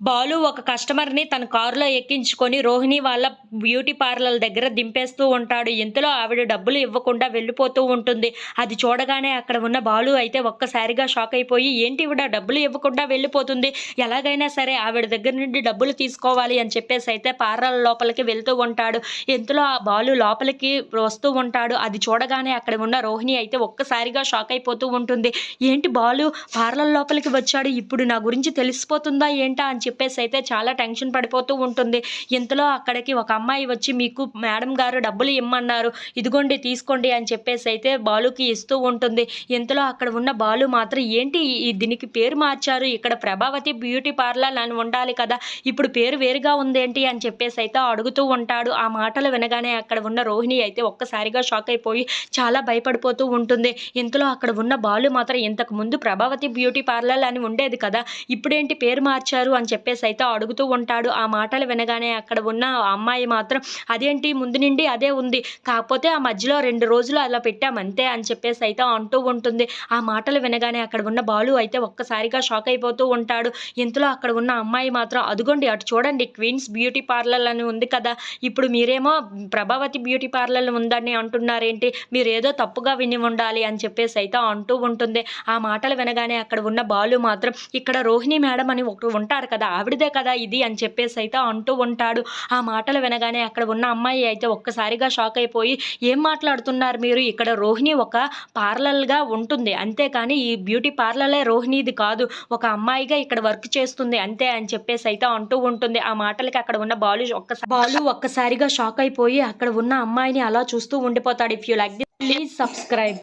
బాలు ఒక కస్టమర్ని తన కారులో ఎక్కించుకొని రోహిణి వాళ్ళ బ్యూటీ పార్లర్ దగ్గర దింపేస్తూ ఉంటాడు. ఇంతలో ఆవిడ డబ్బులు ఇవ్వకుండా వెళ్ళిపోతూ ఉంటుంది. అది చూడగానే అక్కడ ఉన్న బాలు అయితే ఒక్కసారిగా షాక్ అయిపోయి ఏంటి ఇవిడ డబ్బులు ఇవ్వకుండా వెళ్ళిపోతుంది? ఎలాగైనా సరే ఆవిడ దగ్గర నుండి డబ్బులు తీసుకోవాలి అని చెప్పేసి అయితే పార్లర్ లోపలికి వెళ్తూ ఉంటాడు. ఇంతలో ఆ బాలు లోపలికి వస్తూ ఉంటాడు. అది చూడగానే అక్కడ ఉన్న రోహిణి అయితే ఒక్కసారిగా షాక్ అయిపోతూ ఉంటుంది. ఏంటి బాలు పార్లర్ లోపలికి వచ్చాడు? ఇప్పుడు నా గురించి తెలిసిపోతుందా? ఏంటా? అని చెప్పేసి అయితే చాలా టెన్షన్ పడిపోతూ ఉంటుంది. ఇంతలో అక్కడికి ఒక అమ్మాయి వచ్చి మీకు మేడం గారు డబ్బులు ఇమ్మన్నారు. ఇదిగోండి తీసుకోండి అని చెప్పేసి అయితే బాలుకి ఇస్తూ ఉంటుంది. ఇంతలో అక్కడ ఉన్న బాలు మాత్రం ఏంటి దీనికి పేరు మార్చారు? ఇక్కడ ప్రభావతి బ్యూటీ పార్లర్ అని ఉండాలి కదా. ఇప్పుడు పేరు వేరుగా ఉందేంటి? అని చెప్పేసి అయితే అడుగుతూ ఉంటాడు. ఆ మాటలు వినగానే అక్కడ ఉన్న రోహిణి అయితే ఒక్కసారిగా షాక్ అయిపోయి చాలా భయపడిపోతూ ఉంటుంది. ఇంతలో అక్కడ ఉన్న బాలు మాత్రం ఇంతకు ముందు ప్రభావతి బ్యూటీ పార్లర్ అని ఉండేది కదా. ఇప్పుడేంటి పేరు మార్చారు? అని చెప్పేసి అయితే అడుగుతూ ఉంటాడు. ఆ మాటలు వినగానే అక్కడ ఉన్న అమ్మాయి మాత్రం అదేంటి? ముందు నుండి అదే ఉంది. కాకపోతే ఆ మధ్యలో రెండు రోజులు అలా పెట్టాం అంతే అని చెప్పేసి అయితే అంటూ ఉంటుంది. ఆ మాటలు వినగానే అక్కడ ఉన్న బాలు అయితే ఒక్కసారిగా షాక్ అయిపోతూ ఉంటాడు. ఇంతలో అక్కడ ఉన్న అమ్మాయి మాత్రం అదుగోండి అటు చూడండి క్వీన్స్ బ్యూటీ పార్లర్ అని ఉంది కదా. ఇప్పుడు మీరేమో ప్రభావతి బ్యూటీ పార్లర్ ఉందని అంటున్నారేంటి? మీరు ఏదో తప్పుగా విని ఉండాలి అని చెప్పేసి అయితే అంటూ ఉంటుంది. ఆ మాటలు వినగానే అక్కడ ఉన్న బాలు మాత్రం ఇక్కడ రోహిణి మేడం అని ఒకరు ఉంటారు కదా కదా ఆవిడదే కదా ఇది అని చెప్పేసి అయితే అంటూ ఉంటాడు. ఆ మాటలు వినగానే అక్కడ ఉన్న అమ్మాయి అయితే ఒక్కసారిగా షాక్ అయిపోయి ఏం మాట్లాడుతున్నారు మీరు? ఇక్కడ రోహిణి ఒక పార్లర్గా ఉంటుంది. అంతేకాని ఈ బ్యూటీ పార్లరే రోహిణిది కాదు. ఒక అమ్మాయిగా ఇక్కడ వర్క్ చేస్తుంది. అంతే అని చెప్పేసి అయితే అంటూ ఉంటుంది. ఆ మాటలకి అక్కడ ఉన్న బాలు ఒక్కసారి బాలు ఒక్కసారిగా షాక్ అయిపోయి అక్కడ ఉన్న అమ్మాయిని అలా చూస్తూ ఉండిపోతాడు. If you like this please subscribe